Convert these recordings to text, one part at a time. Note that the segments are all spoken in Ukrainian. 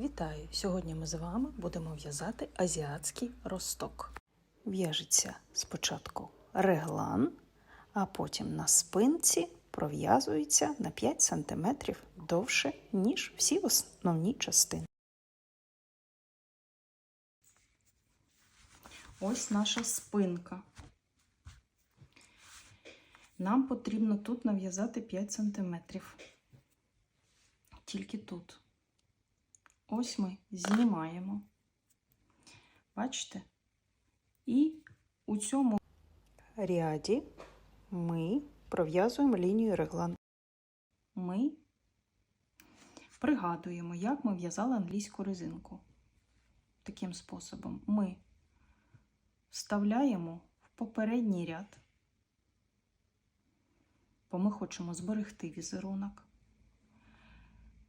Вітаю! Сьогодні ми з вами будемо в'язати азіатський росток. В'яжеться спочатку реглан, а потім на спинці пров'язується на 5 см довше, ніж всі основні частини. Ось наша спинка. Нам потрібно тут нав'язати 5 см. Тільки тут. Ось ми знімаємо. Бачите? І у цьому ряді ми пров'язуємо лінію реглан. Ми пригадуємо, як ми в'язали англійську резинку. Таким способом ми вставляємо в попередній ряд, бо ми хочемо зберегти візерунок.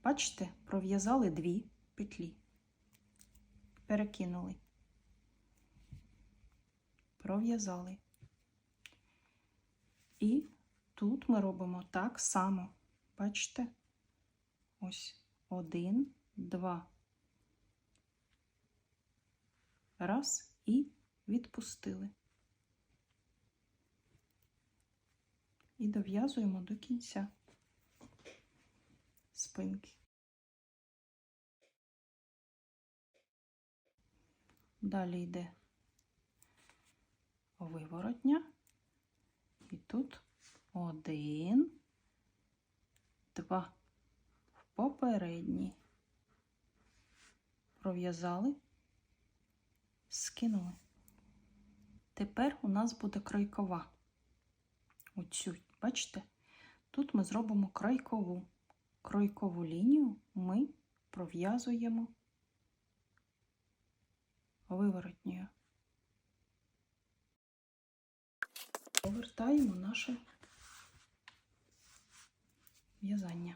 Бачите, пров'язали дві петлі, перекинули, пров'язали. І тут ми робимо так само. Бачите? Ось один, два. Раз і відпустили. І дов'язуємо до кінця спинки. Далі йде виворотня. І тут один, два. В попередній. Пров'язали, скинули. Тепер у нас буде крайкова. Оцю, бачите? Тут ми зробимо крайкову. Кройкову лінію ми пров'язуємо виворотньою. Повертаємо наше в'язання.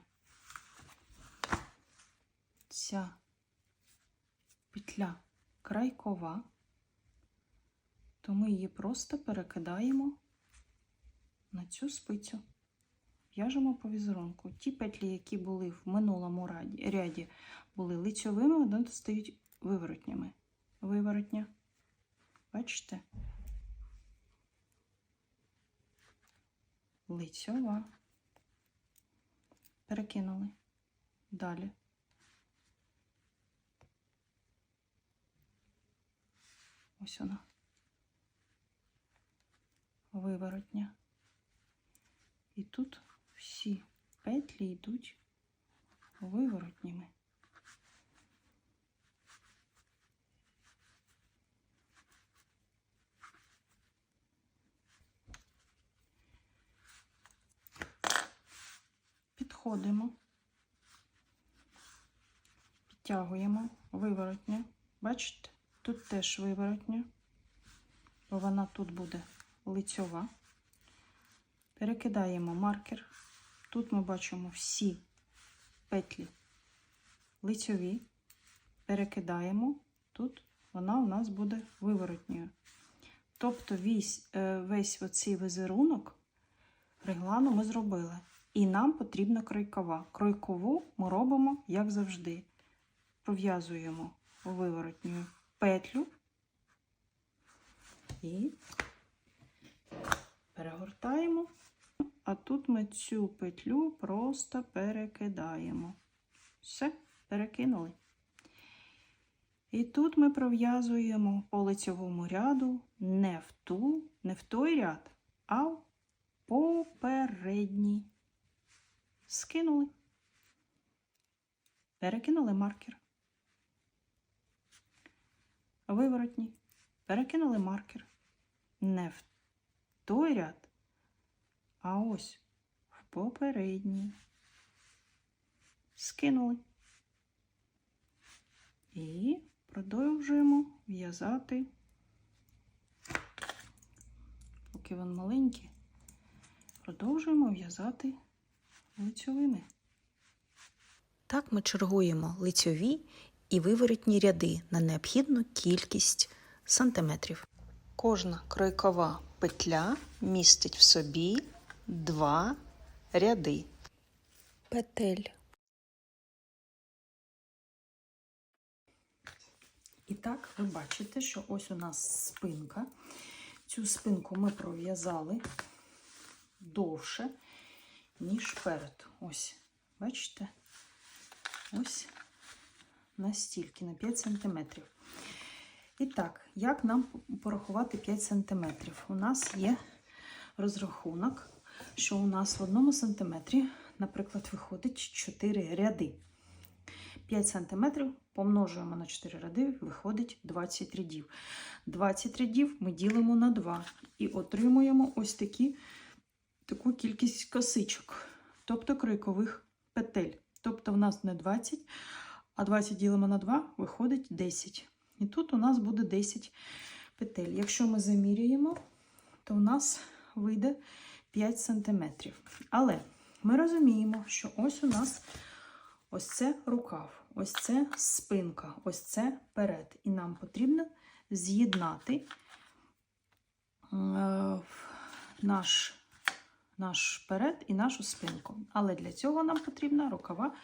Ця петля крайкова, то ми її просто перекидаємо на цю спицю. В'яжемо по візерунку. Ті петлі, які були в минулому ряді були лицьовими, вони стають виворотнями. Виворотня. Бачите? Лицьова. Перекинули. Далі. Ось вона. Виворотня. І тут всі петлі йдуть виворотніми. Підходимо, підтягуємо виворотня. Бачите, тут теж виворотня, бо вона тут буде лицьова. Перекидаємо маркер. Тут ми бачимо всі петлі лицьові. Перекидаємо, тут вона у нас буде виворотньою. Тобто весь, весь оцей візерунок реглану ми зробили. І нам потрібна кройкова. Кройкову ми робимо, як завжди. Пров'язуємо виворотню петлю і перегортаємо. А тут ми цю петлю просто перекидаємо. Все, перекинули. І тут ми пров'язуємо по лицьовому ряду не в ту, не в той ряд, а в попередній. Скинули. Перекинули маркер. Виворотні. Перекинули маркер. Не в той ряд, а ось в попередній. Скинули. І продовжуємо в'язати, поки він маленький, продовжуємо в'язати лицьовими. Так ми чергуємо лицьові і виворотні ряди на необхідну кількість сантиметрів. Кожна кройкова петля містить в собі два ряди. Петель І так, ви бачите, що ось у нас спинка. Цю спинку ми пров'язали довше, ніж перед. Ось, бачите? Ось настільки, на 5 см. І так, як нам порахувати 5 см? У нас є розрахунок, що у нас в одному сантиметрі, наприклад, виходить 4 ряди. 5 см помножуємо на 4 ряди, виходить 20 рядів. 20 рядів ми ділимо на 2 і отримуємо ось такі, таку кількість косичок, тобто кройкових петель. Тобто в нас не 20, а 20 ділимо на 2, виходить 10. І тут у нас буде 10 петель. Якщо ми заміряємо, то у нас вийде 5 см. Але ми розуміємо, що ось у нас ось це рукав, ось це спинка, ось це перед. І нам потрібно з'єднати е, наш, наш перед і нашу спинку. Але для цього нам потрібна рукава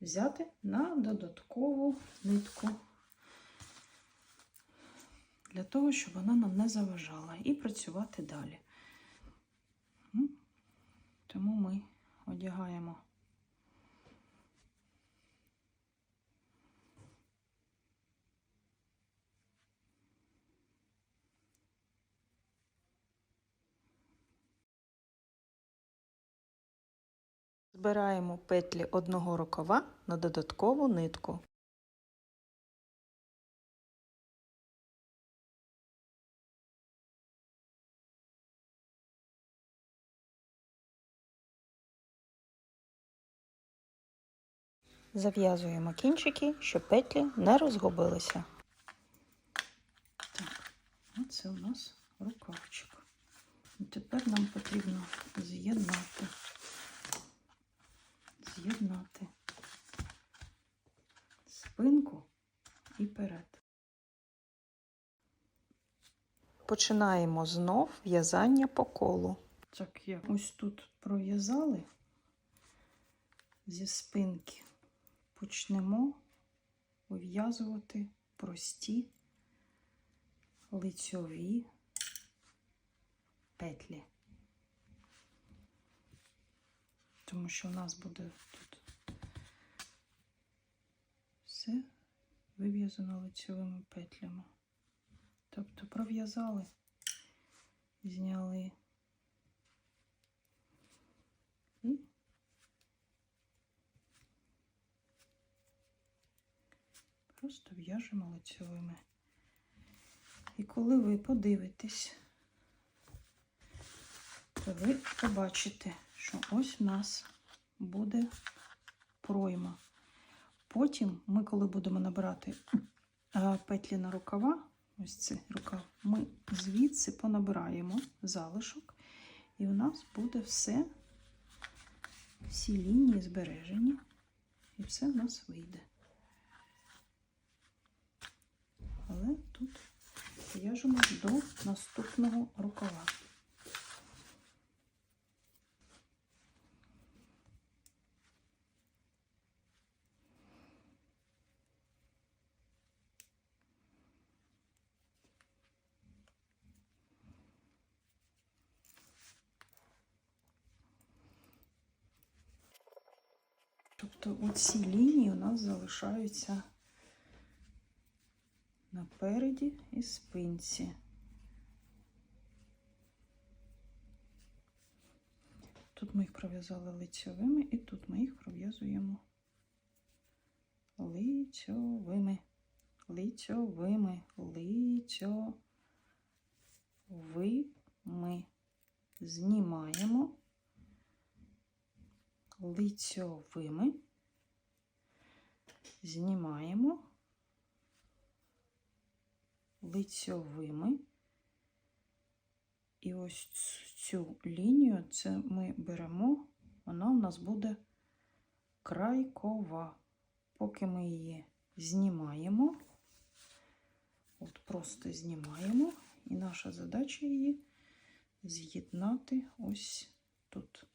взяти на додаткову нитку. Для того, щоб вона нам не заважала, і працювати далі. Тому ми одягаємо Збираємо петлі одного рукава на додаткову нитку. Зав'язуємо кінчики, щоб петлі не розгубилися. Так, оце у нас рукавчик. Тепер нам потрібно з'єднати з'єднати спинку і перед. Починаємо знов в'язання по колу. Так, як ось тут пров'язали зі спинки, почнемо вив'язувати прості лицьові петлі тому що у нас буде тут все вив'язано лицьовими петлями. Тобто пров'язали, зняли і просто в'яжемо лицьовими. І коли ви подивитесь, то ви побачите, що ось у нас буде пройма. Потім ми, коли будемо набирати петлі на рукава, ось цей рукав, ми звідси понабираємо залишок, і у нас буде все, всі лінії збережені, і все в нас вийде. Але тут в'яжемо до наступного рукава. Тобто оці лінії у нас залишаються напереді і спинці. Тут ми їх пров'язали лицьовими, і тут ми їх пров'язуємо лицьовими, лицьовими, лицьовими. Знімаємо лицьовими, знімаємо лицьовими. І ось цю лінію це ми беремо, вона у нас буде крайкова. Поки ми її знімаємо, от просто знімаємо, і наша задача її з'єднати ось тут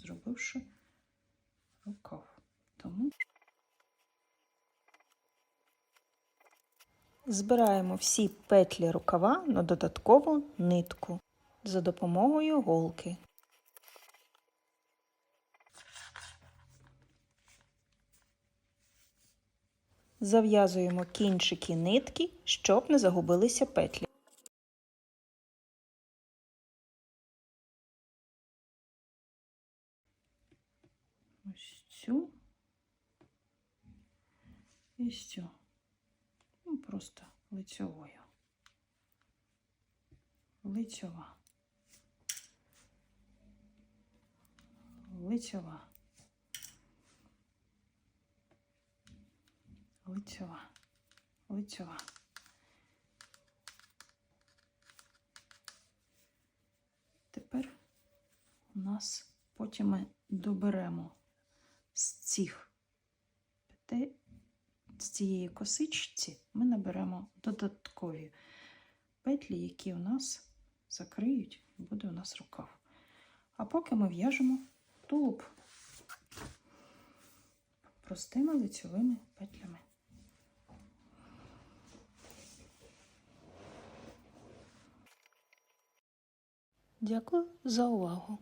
зробивши рукав. Тому Збираємо всі петлі рукава на додаткову нитку за допомогою голки. Зав'язуємо кінчики нитки, щоб не загубилися петлі. Ось цю і цю. Ну, просто лицьовою. Лицьова. Лицьова. Лицьова. Лицьова. Тепер у нас потім ми доберемо з цих петель, з цієї косичці ми наберемо додаткові петлі, які у нас закриють, буде у нас рукав. А поки ми в'яжемо тулуб простими лицьовими петлями. Дякую за увагу!